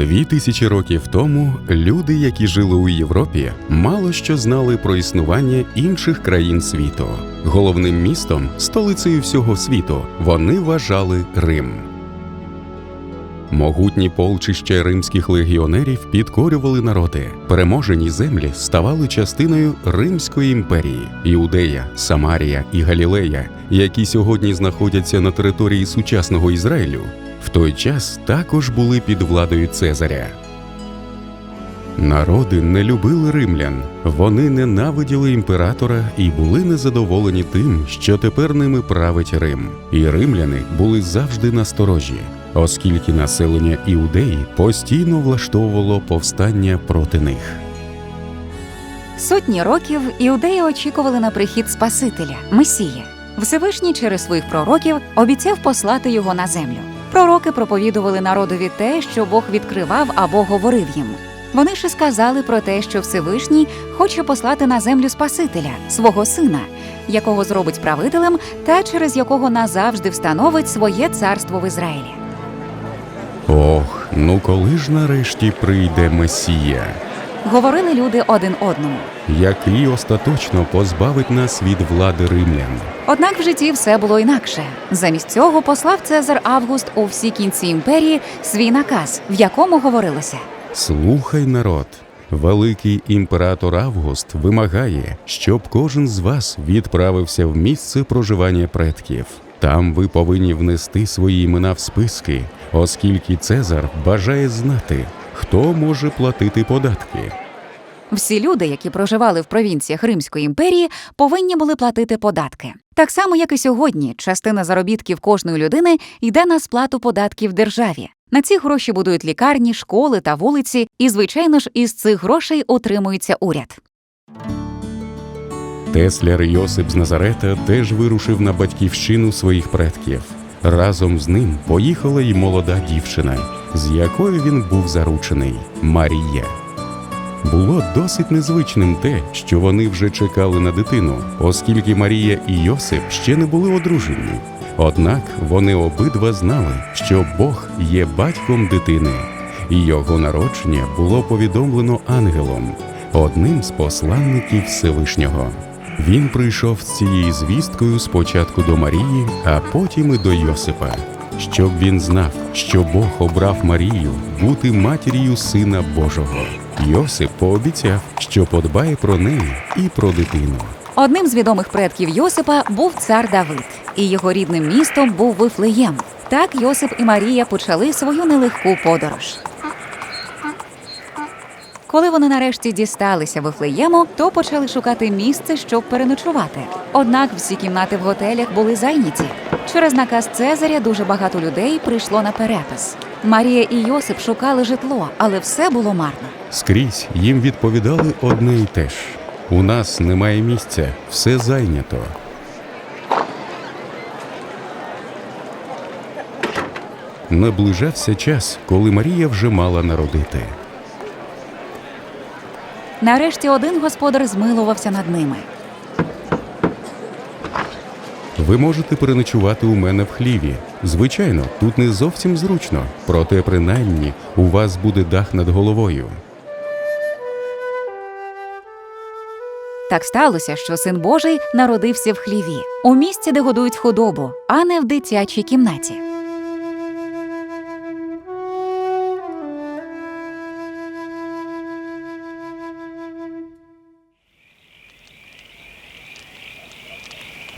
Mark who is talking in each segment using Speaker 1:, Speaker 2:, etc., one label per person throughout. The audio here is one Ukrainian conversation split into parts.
Speaker 1: Дві тисячі років тому люди, які жили у Європі, мало що знали про існування інших країн світу. Головним містом, столицею всього світу, вони вважали Рим. Могутні полчища римських легіонерів підкорювали народи. Переможені землі ставали частиною Римської імперії. Іудея, Самарія і Галілея, які сьогодні знаходяться на території сучасного Ізраїлю, в той час також були під владою Цезаря. Народи не любили римлян, вони ненавиділи імператора і були незадоволені тим, що тепер ними править Рим. І римляни були завжди насторожі, оскільки населення іудеї постійно влаштовувало повстання проти них.
Speaker 2: Сотні років іудеї очікували на прихід Спасителя, Месія. Всевишній через своїх пророків обіцяв послати його на землю. Пророки проповідували народові те, що Бог відкривав або говорив їм. Вони і сказали про те, що Всевишній хоче послати на землю Спасителя, свого сина, якого зробить правителем та через якого назавжди встановить своє царство в Ізраїлі.
Speaker 1: Ох, ну коли ж нарешті прийде Месія,
Speaker 2: Говорили люди один одному.
Speaker 1: Який остаточно позбавить нас від влади римлян.
Speaker 2: Однак в житті все було інакше. Замість цього послав Цезар Август у всі кінці імперії свій наказ, в якому говорилося.
Speaker 1: Слухай, народ. Великий імператор Август вимагає, щоб кожен з вас відправився в місце проживання предків. Там ви повинні внести свої імена в списки, оскільки Цезар бажає знати, хто може платити податки.
Speaker 2: Всі люди, які проживали в провінціях Римської імперії, повинні були платити податки. Так само, як і сьогодні, частина заробітків кожної людини йде на сплату податків державі. На ці гроші будують лікарні, школи та вулиці, і, звичайно ж, із цих грошей утримується уряд.
Speaker 1: Тесляр Йосип з Назарета теж вирушив на батьківщину своїх предків. Разом з ним поїхала й молода дівчина, з якою він був заручений Марія. Було досить незвичним те, що вони вже чекали на дитину, оскільки Марія і Йосип ще не були одружені. Однак вони обидва знали, що Бог є батьком дитини, і його народження було повідомлено ангелом, одним з посланників Всевишнього. Він прийшов з цією звісткою спочатку до Марії, а потім і до Йосипа, щоб він знав, що Бог обрав Марію бути матір'ю Сина Божого. Йосип пообіцяв, що подбає про неї і про дитину.
Speaker 2: Одним з відомих предків Йосипа був цар Давид, і його рідним містом був Вифлеєм. Так Йосип і Марія почали свою нелегку подорож. Коли вони нарешті дісталися Вифлеєму, то почали шукати місце, щоб переночувати. Однак всі кімнати в готелях були зайняті. Через наказ Цезаря дуже багато людей прийшло на перепис. Марія і Йосип шукали житло, але все було марно.
Speaker 1: Скрізь їм відповідали одне й те ж: у нас немає місця, все зайнято. Наближався час, коли Марія вже мала народити.
Speaker 2: Нарешті один господар змилувався над ними.
Speaker 1: Ви можете переночувати у мене в хліві. Звичайно, тут не зовсім зручно, проте принаймні у вас буде дах над головою.
Speaker 2: Так сталося, що син Божий народився в хліві, у місці, де годують худобу, а не в дитячій кімнаті.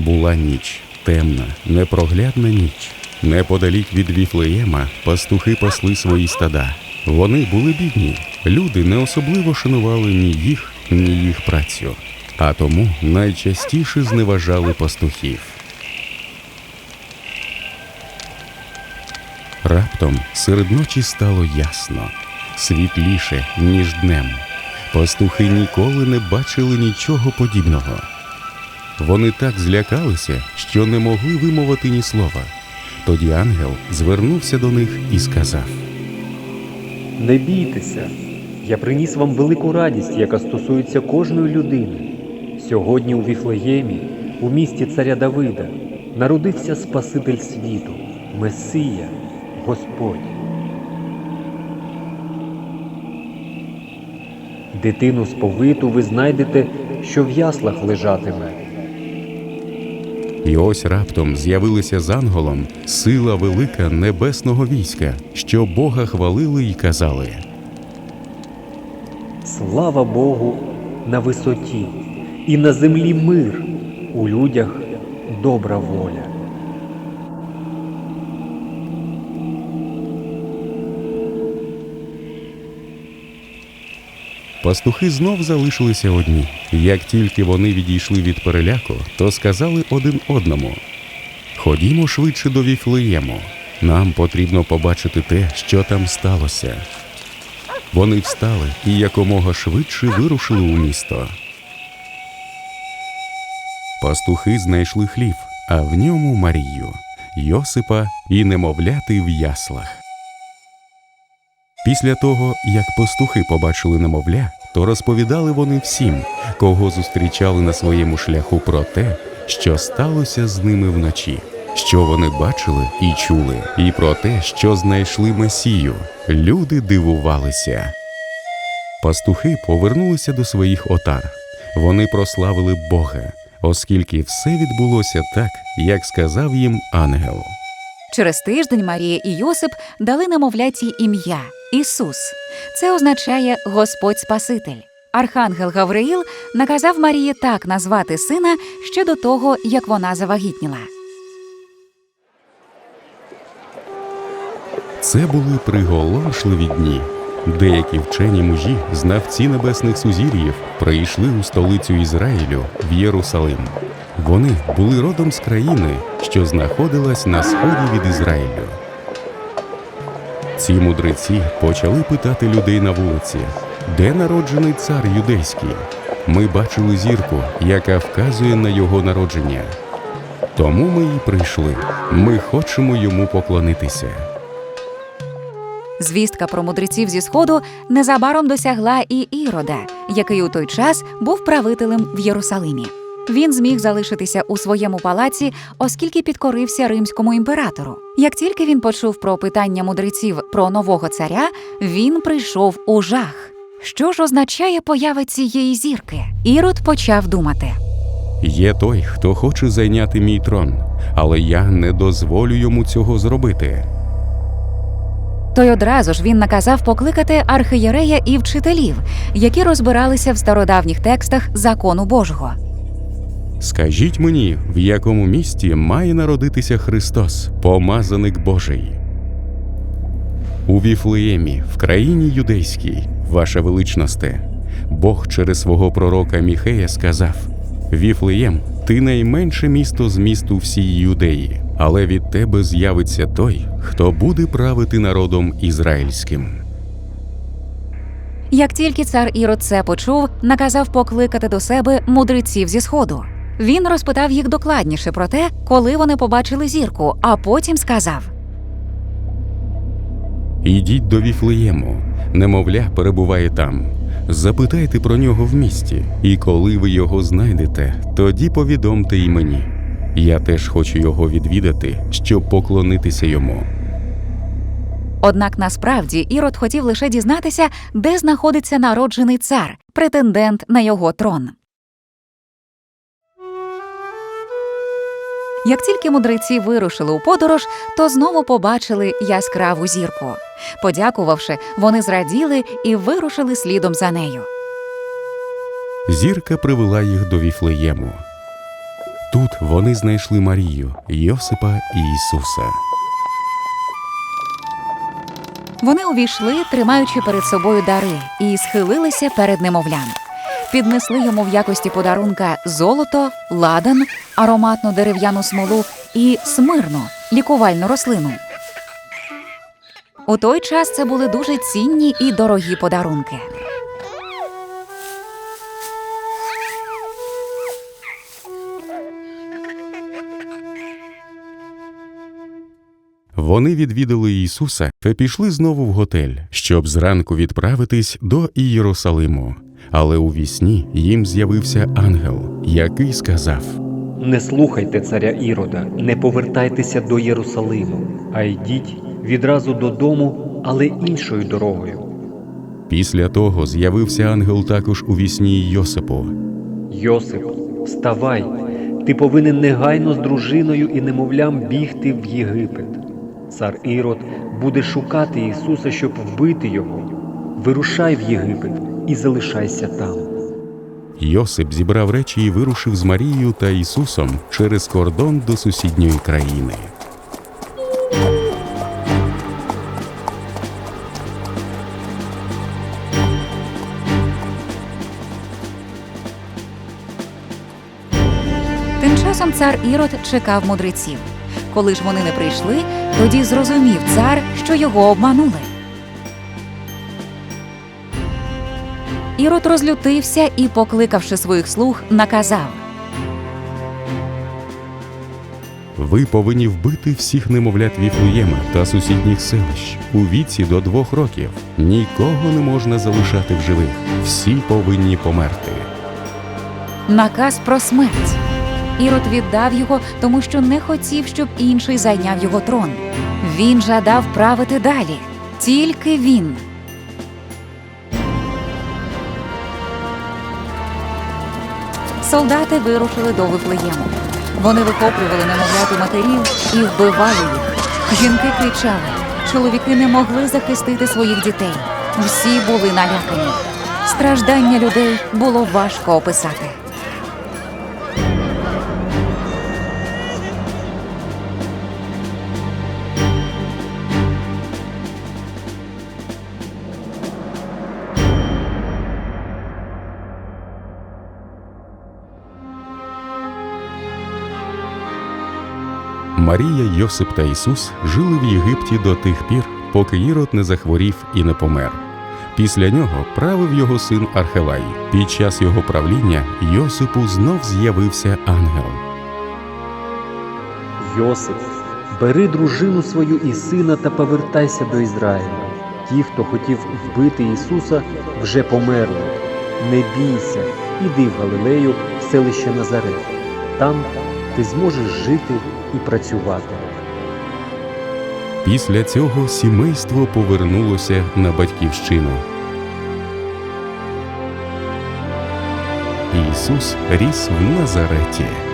Speaker 1: Була ніч, темна, непроглядна ніч. Неподалік від Віфлеєма пастухи пасли свої стада. Вони були бідні. Люди не особливо шанували ні їх, ні їх працю, а тому найчастіше зневажали пастухів. Раптом серед ночі стало ясно, світліше, ніж днем. Пастухи ніколи не бачили нічого подібного. Вони так злякалися, що не могли вимовити ні слова. Тоді ангел звернувся до них і сказав:
Speaker 3: Не бійтеся, я приніс вам велику радість, яка стосується кожної людини. Сьогодні у Віфлеємі, у місті царя Давида, народився Спаситель світу, Месія, Господь. Дитину сповиту ви знайдете, що в яслах лежатиме.
Speaker 1: І ось раптом з'явилися з анголом сила велика небесного війська, що Бога хвалили й казали.
Speaker 3: Слава Богу на висоті, і на землі мир, у людях добра воля.
Speaker 1: Пастухи знов залишилися одні. Як тільки вони відійшли від переляку, то сказали один одному: Ходімо швидше до Віфлеєму. Нам потрібно побачити те, що там сталося. Вони встали і якомога швидше вирушили у місто. Пастухи знайшли хлів, а в ньому Марію, Йосипа і немовляти в яслах. Після того, як пастухи побачили немовля, то розповідали вони всім, кого зустрічали на своєму шляху про те, що сталося з ними вночі, що вони бачили і чули, і про те, що знайшли Месію. Люди дивувалися. Пастухи повернулися до своїх отар. Вони прославили Бога, оскільки все відбулося так, як сказав їм ангел.
Speaker 2: Через тиждень Марія і Йосип дали немовляті ім'я Ісус. Це означає Господь Спаситель. Архангел Гавриїл наказав Марії так назвати сина ще до того, як вона завагітніла.
Speaker 1: Це були приголомшливі дні. Деякі вчені мужі, знавці небесних сузір'їв, прийшли у столицю Ізраїлю в Єрусалим. Вони були родом з країни, що знаходилась на сході від Ізраїлю. Ці мудреці почали питати людей на вулиці, де народжений цар юдейський. Ми бачили зірку, яка вказує на його народження. Тому ми й прийшли. Ми хочемо йому поклонитися.
Speaker 2: Звістка про мудреців зі сходу незабаром досягла і Ірода, який у той час був правителем в Єрусалимі. Він зміг залишитися у своєму палаці, оскільки підкорився римському імператору. Як тільки він почув про питання мудреців про нового царя, він прийшов у жах. Що ж означає поява цієї зірки? Ірод почав думати.
Speaker 1: Є той, хто хоче зайняти мій трон, але я не дозволю йому цього зробити.
Speaker 2: То й одразу ж він наказав покликати архиєрея і вчителів, які розбиралися в стародавніх текстах закону Божого.
Speaker 1: Скажіть мені, в якому місті має народитися Христос, помазаник Божий? У Віфлеємі, в країні юдейській, ваша величносте, Бог через свого пророка Міхея сказав: Віфлеєм, ти найменше місто з місту всій юдеї, але від тебе з'явиться той, хто буде правити народом ізраїльським.
Speaker 2: Як тільки цар Ірод це почув, наказав покликати до себе мудреців зі сходу. Він розпитав їх докладніше про те, коли вони побачили зірку, а потім сказав:
Speaker 1: Ідіть до Віфлеєму, немовля перебуває там. Запитайте про нього в місті, і коли ви його знайдете, тоді повідомте й мені. Я теж хочу його відвідати, щоб поклонитися йому.
Speaker 2: Однак насправді Ірод хотів лише дізнатися, де знаходиться народжений цар, претендент на його трон. Як тільки мудреці вирушили у подорож, то знову побачили яскраву зірку. Подякувавши, вони зраділи і вирушили слідом за нею.
Speaker 1: Зірка привела їх до Віфлеєму. Тут вони знайшли Марію, Йосипа і Ісуса.
Speaker 2: Вони увійшли, тримаючи перед собою дари, і схилилися перед немовлям. Піднесли йому в якості подарунка золото, ладан, ароматну дерев'яну смолу і смирну лікувальну рослину. У той час це були дуже цінні і дорогі подарунки.
Speaker 1: Вони відвідали Ісуса та пішли знову в готель, щоб зранку відправитись до Ієрусалиму. Але у вісні їм з'явився ангел, який сказав:
Speaker 3: Не слухайте царя Ірода, не повертайтеся до Єрусалиму, а йдіть відразу додому, але іншою дорогою.
Speaker 1: Після того з'явився ангел також у вісні Йосипу.
Speaker 3: Йосип, вставай, ти повинен негайно з дружиною і немовлям бігти в Єгипет. Цар Ірод буде шукати Ісуса, щоб вбити його. Вирушай в Єгипет і залишайся там.
Speaker 1: Йосип зібрав речі і вирушив з Марією та Ісусом через кордон до сусідньої країни.
Speaker 2: Тим часом цар Ірод чекав мудреців. Коли ж вони не прийшли, тоді зрозумів цар, що його обманули. Ірод розлютився і, покликавши своїх слуг, наказав
Speaker 1: Ви повинні вбити всіх немовлят Віфлеєма та сусідніх селищ у віці до двох років. Нікого не можна залишати в живих. Всі повинні померти.
Speaker 2: наказ про смерть. Ірод віддав його, тому що не хотів, щоб інший зайняв його трон. Він жадав правити далі. Тільки він. Солдати вирушили до Вифлеєму. Вони вихоплювали немовлят матерів і вбивали їх. Жінки кричали. Чоловіки не могли захистити своїх дітей. Всі були налякані. Страждання людей було важко описати.
Speaker 1: Марія, Йосип та Ісус жили в Єгипті до тих пір, поки Ірод не захворів і не помер. Після нього правив його син Архелай. Під час його правління Йосипу знов з'явився ангел.
Speaker 3: Йосип, бери дружину свою і сина та повертайся до Ізраїля. Ті, хто хотів вбити Ісуса, вже померли. Не бійся, іди в Галилею, в селище Назарет. Там ти зможеш жити і працювати.
Speaker 1: Після цього сімейство повернулося на батьківщину. Ісус ріс в Назареті.